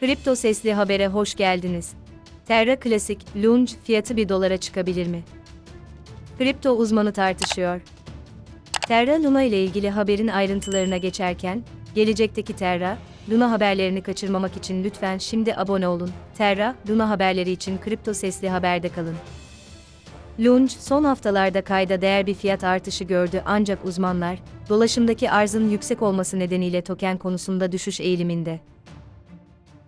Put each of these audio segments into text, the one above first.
Kripto sesli habere hoş geldiniz. Terra Classic, Lunge fiyatı 1 dolara çıkabilir mi? Kripto uzmanı tartışıyor. Terra Luna ile ilgili haberin ayrıntılarına geçerken, gelecekteki Terra, Luna haberlerini kaçırmamak için lütfen şimdi abone olun. Terra, Luna haberleri için kripto sesli haberde kalın. Lunge, son haftalarda kayda değer bir fiyat artışı gördü ancak uzmanlar, dolaşımdaki arzın yüksek olması nedeniyle token konusunda düşüş eğiliminde.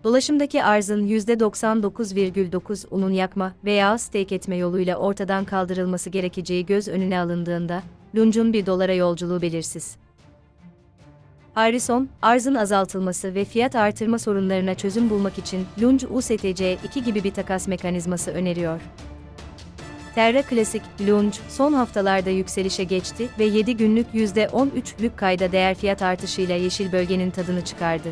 Dolaşımdaki arzın %99,9 unun yakma veya stake etme yoluyla ortadan kaldırılması gerekeceği göz önüne alındığında, Lunge'un 1 dolara yolculuğu belirsiz. Harrison, arzın azaltılması ve fiyat artırma sorunlarına çözüm bulmak için Lunge USTC2 gibi bir takas mekanizması öneriyor. Terra Classic, Lunge, son haftalarda yükselişe geçti ve 7 günlük %13'lük kayda değer fiyat artışıyla yeşil bölgenin tadını çıkardı.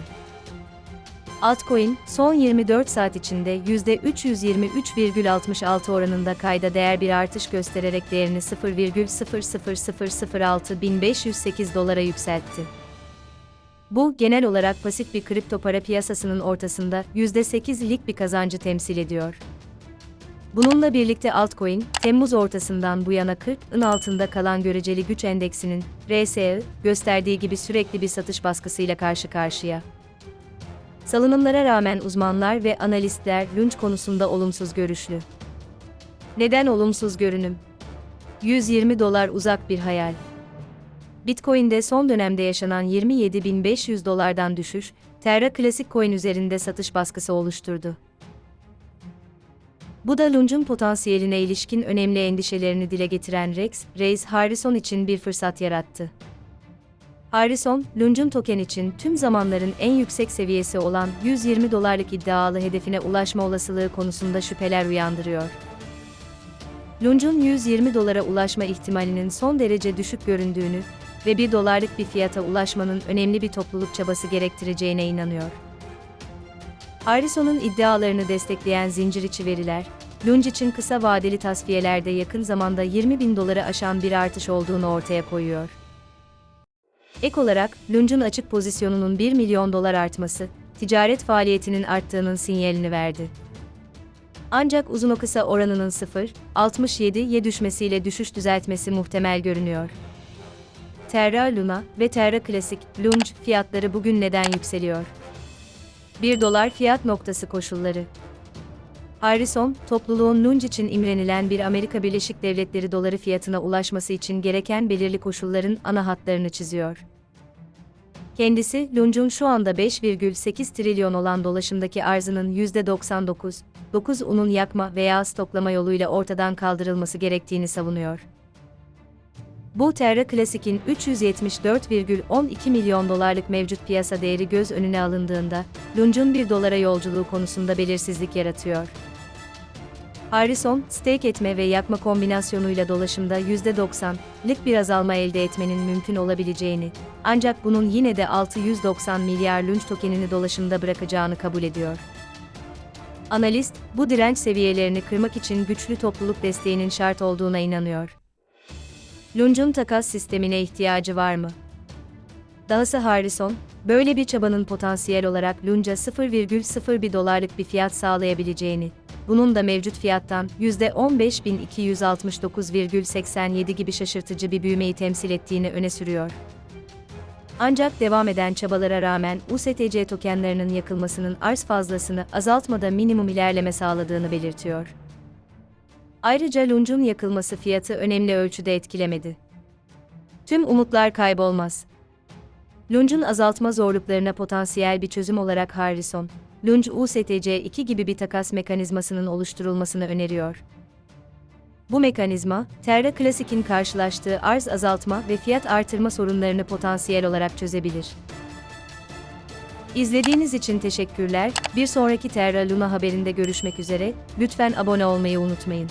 Altcoin, son 24 saat içinde %323,66 oranında kayda değer bir artış göstererek değerini 0,00006.508 dolara yükseltti. Bu, genel olarak pasif bir kripto para piyasasının ortasında %8'lik bir kazancı temsil ediyor. Bununla birlikte altcoin, Temmuz ortasından bu yana 40'ın altında kalan göreceli güç endeksinin, RSI, gösterdiği gibi sürekli bir satış baskısıyla karşı karşıya. Salınımlara rağmen uzmanlar ve analistler Lunch konusunda olumsuz görüşlü. Neden olumsuz görünüm? 120 dolar uzak bir hayal. Bitcoin'de son dönemde yaşanan 27.500 dolardan düşüş, Terra Classic Coin üzerinde satış baskısı oluşturdu. Bu da Lunge'un potansiyeline ilişkin önemli endişelerini dile getiren Rex, Reis Harrison için bir fırsat yarattı. Harrison, Lunge'un token için tüm zamanların en yüksek seviyesi olan 120 dolarlık iddialı hedefine ulaşma olasılığı konusunda şüpheler uyandırıyor. Lunge'un 120 dolara ulaşma ihtimalinin son derece düşük göründüğünü ve 1 dolarlık bir fiyata ulaşmanın önemli bir topluluk çabası gerektireceğine inanıyor. Harrison'un iddialarını destekleyen zincir içi veriler, Lunge için kısa vadeli tasfiyelerde yakın zamanda 20 bin doları aşan bir artış olduğunu ortaya koyuyor. Ek olarak, Lunge'un açık pozisyonunun 1 milyon dolar artması, ticaret faaliyetinin arttığının sinyalini verdi. Ancak uzun o kısa oranının 0.67'ye düşmesiyle düşüş düzeltmesi muhtemel görünüyor. Terra Luna ve Terra Classic Lunge fiyatları bugün neden yükseliyor? 1 dolar fiyat noktası koşulları. Harrison, topluluğun Lunge için imrenilen bir Amerika Birleşik Devletleri doları fiyatına ulaşması için gereken belirli koşulların ana hatlarını çiziyor. Kendisi, Lunge'un şu anda 5,8 trilyon olan dolaşımdaki arzının %99, 9 unun yakma veya stoklama yoluyla ortadan kaldırılması gerektiğini savunuyor. Bu Terra Classic'in 374,12 milyon dolarlık mevcut piyasa değeri göz önüne alındığında, Lunge'un 1 dolara yolculuğu konusunda belirsizlik yaratıyor. Harrison, stake etme ve yakma kombinasyonuyla dolaşımda %90'lık bir azalma elde etmenin mümkün olabileceğini, ancak bunun yine de 690 milyar Lunge tokenini dolaşımda bırakacağını kabul ediyor. Analist, bu direnç seviyelerini kırmak için güçlü topluluk desteğinin şart olduğuna inanıyor. Lunge'un takas sistemine ihtiyacı var mı? Dahası Harrison, böyle bir çabanın potansiyel olarak Lunge'a 0,01 dolarlık bir fiyat sağlayabileceğini, bunun da mevcut fiyattan %15.269,87 gibi şaşırtıcı bir büyümeyi temsil ettiğini öne sürüyor. Ancak devam eden çabalara rağmen USTC tokenlarının yakılmasının arz fazlasını azaltmada minimum ilerleme sağladığını belirtiyor. Ayrıca Lunge'un yakılması fiyatı önemli ölçüde etkilemedi. Tüm umutlar kaybolmaz. Lunge'un azaltma zorluklarına potansiyel bir çözüm olarak Harrison, Lunge USTC2 gibi bir takas mekanizmasının oluşturulmasını öneriyor. Bu mekanizma, Terra Classic'in karşılaştığı arz azaltma ve fiyat artırma sorunlarını potansiyel olarak çözebilir. İzlediğiniz için teşekkürler. Bir sonraki Terra Luna haberinde görüşmek üzere. Lütfen abone olmayı unutmayın.